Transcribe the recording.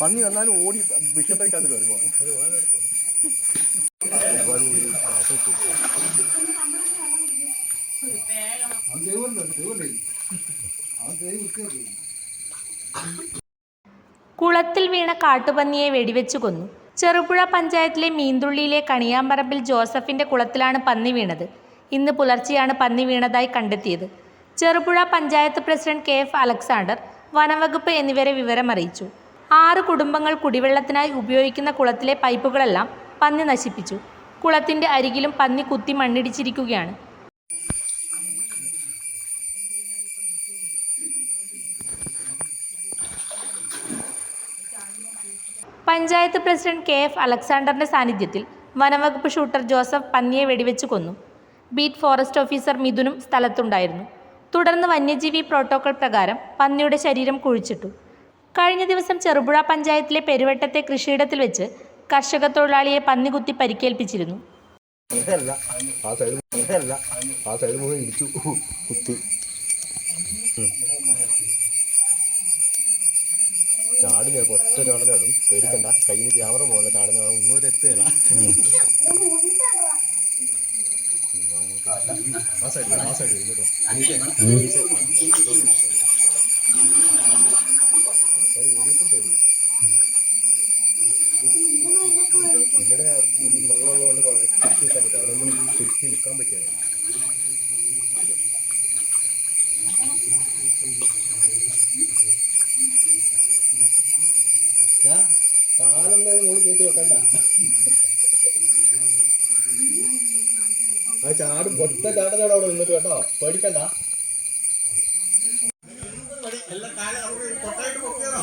പന്നി വന്നാലും ഓടി വിഷപ്പടിക്കാത്ത വരുവാണ് കുളത്തിൽ വീണ കാട്ടുപന്നിയെ വെടിവെച്ചു കൊന്നു. ചെറുപുഴ പഞ്ചായത്തിലെ മീന്തുള്ളിയിലെ കണിയാമ്പറമ്പിൽ ജോസഫിന്റെ കുളത്തിലാണ് പന്നി വീണത്. ഇന്ന് പുലർച്ചെയാണ് പന്നി വീണതായി കണ്ടെത്തിയത്. Cherupuzha panchayat president K F Alexander വനംവകുപ്പ് എന്നിവരെ വിവരമറിയിച്ചു. ആറ് കുടുംബങ്ങൾ കുടിവെള്ളത്തിനായി ഉപയോഗിക്കുന്ന കുളത്തിലെ പൈപ്പുകളെല്ലാം പന്നി നശിപ്പിച്ചു. കുളത്തിന്റെ അരികിലും പന്നി കുത്തി മണ്ണിടിച്ചിരിക്കുകയാണ്. പഞ്ചായത്ത് പ്രസിഡന്റ് കെ എഫ് അലക്സാണ്ടറിന്റെ സാന്നിധ്യത്തിൽ വനംവകുപ്പ് ഷൂട്ടർ ജോസഫ് പന്നിയെ വെടിവെച്ച് കൊന്നു. ബീറ്റ് ഫോറസ്റ്റ് ഓഫീസർ മിഥുനും സ്ഥലത്തുണ്ടായിരുന്നു. തുടർന്ന് വന്യജീവി പ്രോട്ടോക്കോൾ പ്രകാരം പന്നിയുടെ ശരീരം കുഴിച്ചിട്ടു. കഴിഞ്ഞ ദിവസം ചെറുപുഴ പഞ്ചായത്തിലെ പെരുവട്ടത്തെ കൃഷിയിടത്തിൽ വെച്ച് കർഷക തൊഴിലാളിയെ പന്നി കുത്തി പരിക്കേൽപ്പിച്ചിരുന്നു ആ സൈഡ് ആ സൈഡ് മുഴുവൻ ഇടിച്ചു കുത്തി. ഉം. ചാടി ഞാൻ ഒറ്റ ചാടനാടും പേടിക്കണ്ട. കയ്യിൽ നിന്ന് ക്യാമറ പോകണ്ട ചാടുന്ന ഒന്നും ഒരു എത്തുകയില്ല ആ സൈഡ് ആ സൈഡ് ഇവിടെ ഈ മകളുള്ളതുകൊണ്ട് പിടിച്ചു നിൽക്കാൻ പറ്റില്ല. അവിടെ ഒന്നും പിടിച്ച് നിൽക്കാൻ പറ്റില്ല. പാലൊന്നും മുകളിൽ കയറ്റി വെക്കണ്ട. ആ ചാടും. പൊട്ട ചാട്ടച്ചാട് അവിടെ നിന്നിട്ട് കേട്ടോ. പേടിക്കണ്ട. എല്ലാം കാലം അവിടെ കൊട്ടായിട്ട് പൊക്കിയതാ.